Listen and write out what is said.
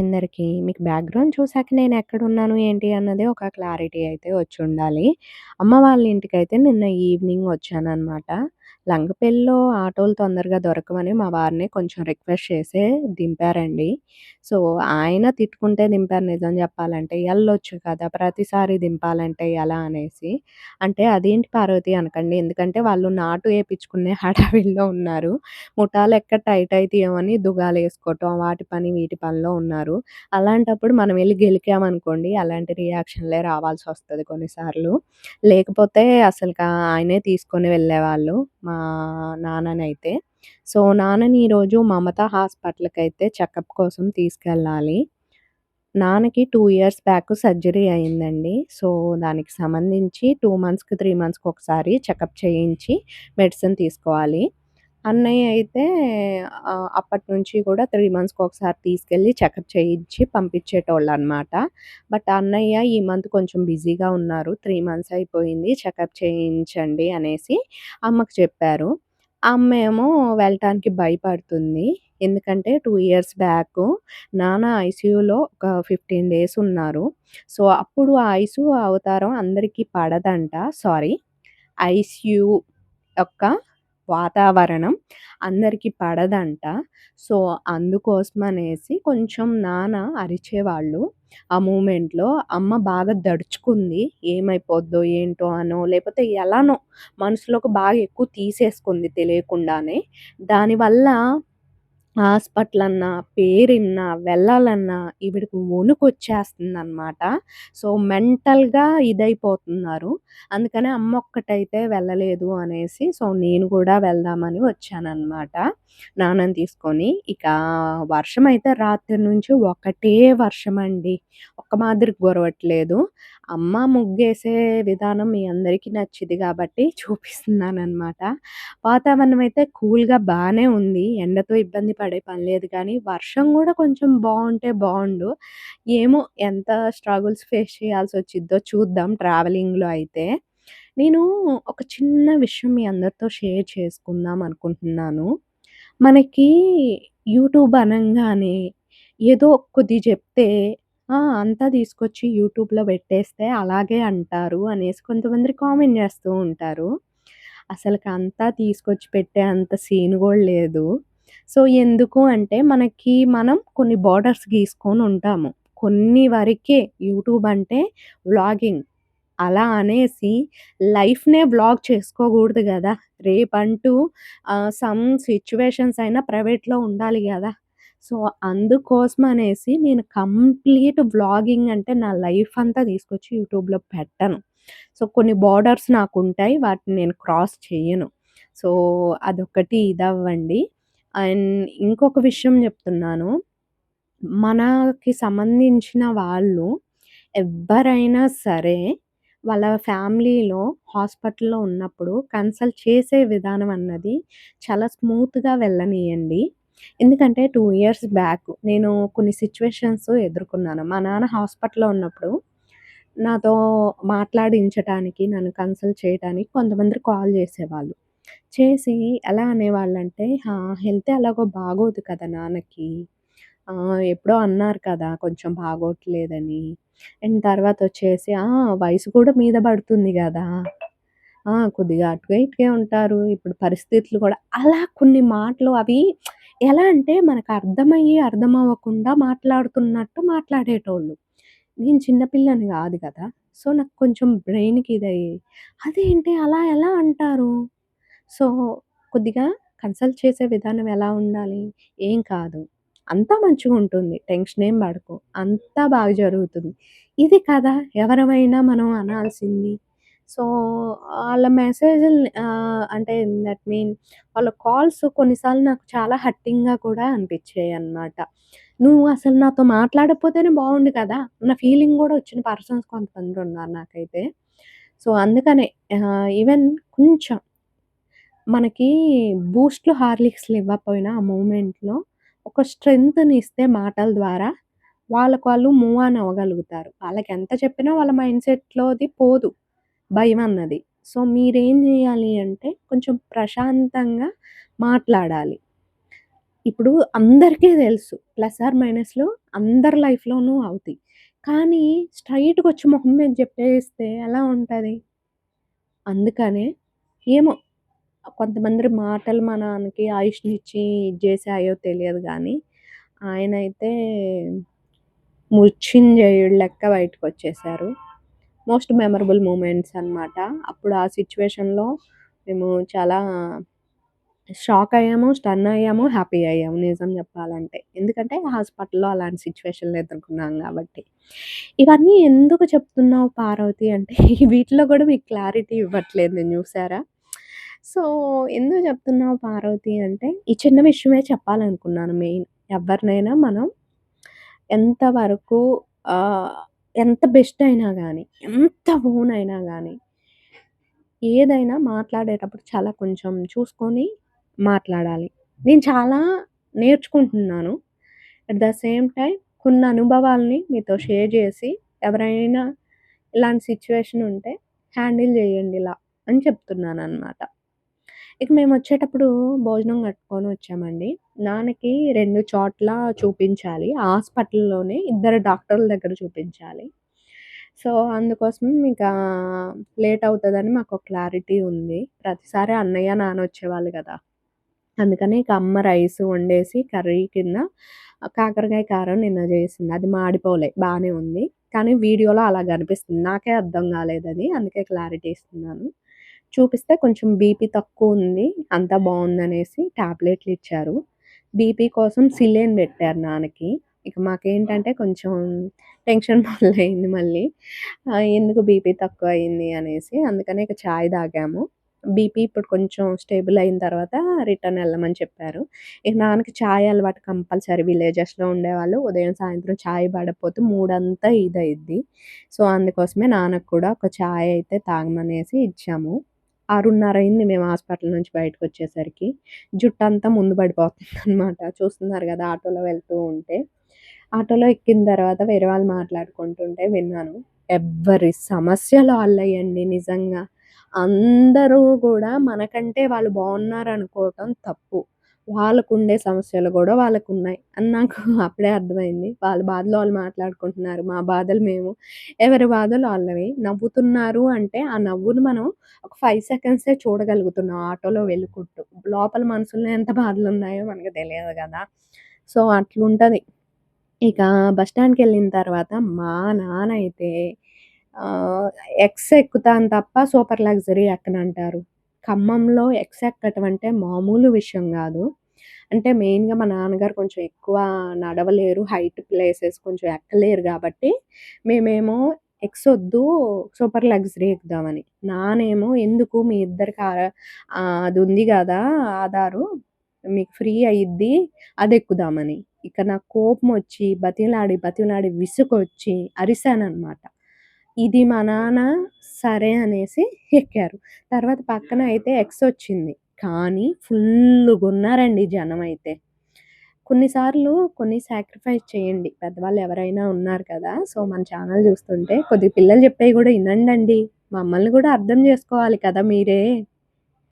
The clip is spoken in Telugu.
అందరికి మీకు బ్యాక్‌గ్రౌండ్ చూసాక ఉన్నాను ఏంటి అన్నది ఒక క్లారిటీ అయితే వచ్చి ఉండాలి అమ్మ వాళ్ళ ఇంటికైతే నిన్న ఈవినింగ్ వచ్చాననమాట. లంగపెల్లిలో ఆటోలు తొందరగా దొరకమని మా వారిని కొంచెం రిక్వెస్ట్ చేసే దింపారండి. సో, ఆయన తిట్టుకుంటే దింపారు నిజం చెప్పాలంటే వెళ్ళొచ్చు కదా! ప్రతిసారి దింపాలంటే ఎలా అనేసి. అంటే అదేంటి పార్వతి అనకండి. ఎందుకంటే వాళ్ళు నాటు వేయించుకునే హడావిల్లో ఉన్నారు. ముఠాలు ఎక్కడ టైట్ అవుతాయమని దుగాలు వేసుకోవటం వాటి పని, వీటి పనిలో ఉన్నారు. అలాంటప్పుడు మనం వెళ్ళి గెలికామనుకోండి అలాంటి రియాక్షన్‌లే వస్తుంది కొన్నిసార్లు. లేకపోతే అసలు ఆయనే తీసుకొని వెళ్ళేవాళ్ళు మా నాన్ననైతే. సో, నాన్నని ఈరోజు మమత అయితే చెకప్ కోసం తీసుకెళ్ళాలి. నాన్నకి టూ ఇయర్స్ బ్యాక్ సర్జరీ అయిందండి. సో, దానికి సంబంధించి టూ మంత్స్‌కి, త్రీ మంత్స్కి ఒకసారి చెకప్ చేయించి మెడిసిన్ తీసుకోవాలి. అన్నయ్య అయితే అప్పటి అప్పటినుంచి కూడా త్రీ మంత్స్కి ఒకసారి తీసుకెళ్ళి చెకప్ చేయించి పంపించేటోళ్ళు అనమాట బట్ అన్నయ్య ఈ మంత్ కొంచెం బిజీగా ఉన్నారు. త్రీ మంత్స్ అయిపోయింది. చెకప్ చేయించండి అనేసి అమ్మకు చెప్పారు. అమ్మేమో వెళ్ళటానికి భయపడుతుంది. ఎందుకంటే టూ ఇయర్స్ బ్యాక్ నాన్న ఐసీయూలో ఒక 15 డేస్ ఉన్నారు. సో, అప్పుడు ఆ ఐసీయూ అవతారం అందరికీ పడదంట. సారీ ఐసీయూ యొక్క వాతావరణం అందరికీ పడదంట. సో, అందుకోసం అనేసి కొంచెం నాన్న అరిచేవాళ్ళు. ఆ మూమెంట్‌లో అమ్మ బాగా దడుచుకుంది. ఏమైపోద్దో ఏంటో అనో లేకపోతే ఎలానో మనసులోకి బాగా ఎక్కువ తీసేసుకుంది తెలియకుండానే. దానివల్ల హాస్పిటల్ అన్నా, పేరిన్నా, వెళ్ళాలన్నా ఈవిడకి వణుకొచ్చేస్తుందనమాట. సో, మెంటల్‌గా ఇదైపోతున్నారు. అమ్మ ఒక్కటైతే వెళ్ళలేదు అనేసి సో, నేను కూడా వెళ్దామని వచ్చానన్నమాట నాన్నని తీసుకొని. ఇక వర్షం అయితే రాత్రి నుంచి ఒకటే వర్షం అండి ఒక్క మాదిరి గొరవట్లేదు అమ్మ ముగ్గేసే విధానం మీ అందరికీ నచ్చింది కాబట్టి చూపిస్తున్నాను అనమాట వాతావరణం అయితే కూల్‌గా బాగానే ఉంది. ఎండతో ఇబ్బంది పడే పని లేదు కానీ, వర్షం కూడా కొంచెం బాగుంటే బాగుండు ఏమో ఎంత స్ట్రగుల్స్ ఫేస్ చేయాల్సి వచ్చిద్దో చూద్దాం ట్రావెలింగ్‌లో అయితే. నేను ఒక చిన్న విషయం మీ అందరితో షేర్ చేసుకుందాం అనుకుంటున్నాను. మనకి యూట్యూబ్ అనంగానే ఏదో కొద్ది చెప్తే ఆ! అంతా తీసుకొచ్చి యూట్యూబ్‌లో పెట్టేస్తే అలాగే అంటారు అనేసి కొంతమంది కామెంట్ చేస్తూ ఉంటారు. అసలకి అంతా తీసుకొచ్చి పెట్టే అంత సీన్ గూడా లేదు. సో, ఎందుకు అంటే మనకి మనం కొన్ని బోర్డర్స్ గీసుకొని ఉంటాము. కొన్ని వరకే యూట్యూబ్ అంటే వ్లాగింగ్. అలా అనేసి లైఫ్‌నే వ్లాగ్ చేసుకోకూడదు గదా! రేపంటూ ఆహ్, సమ్ సిట్యుయేషన్స్ అయినా ప్రైవేట్‌లో ఉండాలి గదా! సో, అందుకోసం అనేసి నేను కంప్లీట్ వ్లాగింగ్ అంటే నా లైఫ్ అంతా తీసుకొచ్చి యూట్యూబ్‌లో పెట్టను. సో, కొన్ని బోర్డర్స్ నాకుంటాయి. వాటిని నేను క్రాస్ చేయను సో, అదొక్కటి ఇదవ్వండి. అండ్ ఇంకొక విషయం చెప్తున్నాను. మనకి సంబంధించిన వాళ్ళు ఎవ్వరైనా సరే వాళ్ళ ఫ్యామిలీలో హాస్పిటల్‌లో ఉన్నప్పుడు కన్సల్ట్ చేసే విధానం అన్నది చాలా స్మూత్‌గా వెళ్ళనీయండి. ఎందుకంటే టూ ఇయర్స్ బ్యాక్ నేను కొన్ని సిచ్యువేషన్స్ ఎదుర్కొన్నాను. మా నాన్న హాస్పిటల్‌లో ఉన్నప్పుడు నాతో మాట్లాడించటానికి, నన్ను కన్సల్ట్ చేయటానికి కొంతమంది కాల్ చేసేవాళ్ళు. చేసి ఎలా అనేవాళ్ళంటే, హెల్త్ ఎలాగో బాగోదు కదా నాన్నకి. ఎప్పుడో అన్నారు కదా! కొంచెం బాగోట్లేదని. అండ్ తర్వాత వచ్చేసి వయసు కూడా మీద పడుతుంది కదా కొద్దిగా అటుగా ఇటుకే ఉంటారు. ఇప్పుడు పరిస్థితులు కూడా" అలా కొన్ని మాటలు అవి ఎలా అంటే మనకు అర్థమయ్యి, అర్థమవ్వకుండా మాట్లాడుతున్నట్టు మాట్లాడేటోళ్ళు. నేను చిన్నపిల్లని కాదు కదా సో, నాకు కొంచెం బ్రెయిన్‌కి ఇదయ్యి అదేంటి అలా ఎలా అంటారు? సో, కొద్దిగా కన్సల్ట్ చేసే విధానం ఎలా ఉండాలి? ఏం కాదు. అంతా టెన్షన్ ఏం పడకో అంతా బాగా జరుగుతుంది. ఇది కదా ఎవరమైనా మనం అనాల్సింది. సో, వాళ్ళ మెసేజ్ అంటే దట్ మీన్ వాళ్ళ కాల్స్ కొన్నిసార్లు నాకు చాలా హర్టింగ్‌గా కూడా అనిపించాయి అన్నమాట నువ్వు అసలు నాతో మాట్లాడకపోతేనే బాగుండు కదా! అన్న ఫీలింగ్ కూడా వచ్చిన పర్సన్స్ కొంతమందున్నారు నాకైతే. సో, అందుకనే ఈవెన్ కొంచెం మనకి బూస్ట్‌లు, హార్లిక్స్‌లు ఇవ్వకపోయినా ఆ మూమెంట్‌లో ఒక స్ట్రెంగ్త్‌నిస్తే మాటల ద్వారా వాళ్ళకు వాళ్ళు మూవ్ ఆన్ అవ్వగలుగుతారు. వాళ్ళకి ఎంత చెప్పినా వాళ్ళ మైండ్ సెట్‌లోది పోదు భయం అన్నది సో, మీరేం చేయాలి అంటే కొంచెం ప్రశాంతంగా మాట్లాడాలి. ఇప్పుడు అందరికీ తెలుసు. ప్లస్ ఆర్ మైనస్‌లో అందరి లైఫ్‌లోనూ అవుతాయి. కానీ స్ట్రెయిట్‌గొచ్చి మొహం మీద చెప్పేస్తే ఎలా ఉంటుంది అందుకనే ఏమో కొంతమంది మాటలు మనకి ఆయుష్‌నిచ్చి ఇది తెలియదు తెలియదు ఆయన అయితే ముచ్చింజేయుడు లెక్క బయటకొచ్చేసారు. మోస్ట్ మెమరబుల్ మూమెంట్స్ అనమాట. అప్పుడు ఆ సిచ్యువేషన్లో మేము చాలా షాక్ అయ్యాము, స్టన్ అయ్యాము, హ్యాపీ అయ్యాము నిజం చెప్పాలంటే. ఎందుకంటే హాస్పిటల్‌లో అలాంటి సిచ్యువేషన్లు ఎదుర్కొన్నాం కాబట్టి ఇవన్నీ ఎందుకు చెప్తున్నావు పార్వతి అంటే వీటిలో కూడా మీకు క్లారిటీ ఇవ్వట్లేదు నేను చూసారా? సో, ఎందుకు చెప్తున్నావు పార్వతి అంటే ఈ చిన్న విషయమే చెప్పాలనుకున్నాను మెయిన్. ఎవరినైనా మనం ఎంతవరకు ఎంత బెస్ట్ అయినా కానీ ఎంత ఓన్ అయినా కానీ ఏదైనా మాట్లాడేటప్పుడు చాలా కొంచెం చూసుకొని మాట్లాడాలి. నేను చాలా నేర్చుకుంటున్నాను. అట్ ద సేమ్ టైం కొన్ని అనుభవాల్ని మీతో షేర్ చేసి ఎవరైనా ఇలాంటి సిచ్యువేషన్ ఉంటే హ్యాండిల్ చేయండి ఇలా అని చెప్తున్నాననమాట. ఇక మేము వచ్చేటప్పుడు భోజనం కట్టుకొని వచ్చామండి. నాన్నకి రెండు చోట్ల చూపించాలి. హాస్పిటల్‌లోనే ఇద్దరు డాక్టర్ల దగ్గర చూపించాలి. సో, అందుకోసం ఇంకా లేట్ అవుతుందని మాకు క్లారిటీ ఉంది. ప్రతిసారి అన్నయ్య, నాన్న వచ్చేవాళ్ళు కదా అందుకని ఇక అమ్మ రైస్ వండేసి కర్రీ కింద కాకరకాయ కారం నిన్న చేసింది అది మాడిపోలే బాగానే ఉంది. కానీ వీడియోలో అలా కనిపిస్తుంది. నాకే అర్థం కాలేదని అందుకే క్లారిటీ ఇస్తున్నాను. చూపిస్తే కొంచెం బీపీ తక్కువ ఉంది అంతా బాగుందనేసి టాబ్లెట్లు ఇచ్చారు. బీపీ కోసం సిలేన్ పెట్టారు నాన్నకి. ఇక మాకేంటంటే కొంచెం టెన్షన్ మొదలైంది మళ్ళీ. ఎందుకు బీపీ తక్కువ అయింది అనేసి. అందుకనే ఇక చాయ్ తాగాము. బీపీ ఇప్పుడు కొంచెం స్టేబుల్ అయిన తర్వాత రిటర్న్ వెళ్ళమని చెప్పారు. ఇక నాన్నకి చాయ్ అలవాటు కంపల్సరీ విలేజెస్‌లో ఉండేవాళ్ళు ఉదయం, సాయంత్రం చాయ్ పడకపోతే మూడంతా ఇదయిద్ది. సో, అందుకోసమే నాన్నకు కూడా ఒక చాయ్ అయితే తాగమనేసి ఇచ్చాము. 6:30 అయింది మేము హాస్పిటల్ నుంచి బయటకు వచ్చేసరికి జుట్టు అంతా ముందు పడిపోతుందనమాట. చూస్తున్నారు కదా ఆటోలో వెళ్తూ ఉంటే. ఆటోలో ఎక్కిన తర్వాత వేరే వాళ్ళు మాట్లాడుకుంటుంటే విన్నాను. ఎవ్వరి సమస్యలు ఆళ్ళయండి నిజంగా. అందరూ కూడా మనకంటే వాళ్ళు బావున్నారనుకోవటం తప్పు. వాళ్ళకు ఉండే సమస్యలు కూడా వాళ్ళకు ఉన్నాయి అని నాకు అప్పుడే అర్థమైంది. వాళ్ళ బాధలు వాళ్ళు మాట్లాడుకుంటున్నారు. మా బాధలు మేము. ఎవరి బాధలు వాళ్ళవి నవ్వుతున్నారు అంటే ఆ నవ్వును మనం ఒక ఫైవ్ సెకండ్సే చూడగలుగుతున్నాం ఆటోలో వెళ్ళుకుంటూ. లోపల మనసులో ఎంత బాధలు ఉన్నాయో మనకు తెలియదు కదా సో, అట్లుంటుంది ఇక బస్ స్టాండ్‌కెళ్ళిన తర్వాత మా నాన్న అయితే ఎక్స్ ఎక్కుతాను తప్ప సూపర్ లగ్జరీ ఎక్కనంటారు. ఖమ్మంలో ఎక్స్ ఎక్కటం అంటే మామూలు విషయం కాదు అంటే మెయిన్‌గా మా నాన్నగారు కొంచెం ఎక్కువ నడవలేరు. హైట్ ప్లేసెస్ కొంచెం ఎక్కలేరు కాబట్టి మేమేమో ఎక్స్ వద్దు సూపర్ లగ్జరీ ఎక్కుదామని. నానేమో ఎందుకు మీ ఇద్దరికి అది ఉంది కదా ఆధారు మీకు ఫ్రీ అయ్యిద్ది అది ఎక్కుదామని ఇక నాకు కోపం వచ్చి బతిలాడి బతిలాడి విసుగొచ్చి అరిసాననమాట. ఇది మా నాన్న సరే అనేసి ఎక్కారు. తర్వాత పక్కన అయితే ఎక్స్ వచ్చింది కానీ ఫుల్గా ఉన్నారండి జనం అయితే కొన్నిసార్లు కొన్ని సాక్రిఫైస్ చేయండి. పెద్దవాళ్ళు ఎవరైనా ఉన్నారు కదా! సో, మన ఛానల్ చూస్తుంటే కొద్దిగా పిల్లలు చెప్పేవి కూడా వినండి మమ్మల్ని కూడా అర్థం చేసుకోవాలి కదా మీరే.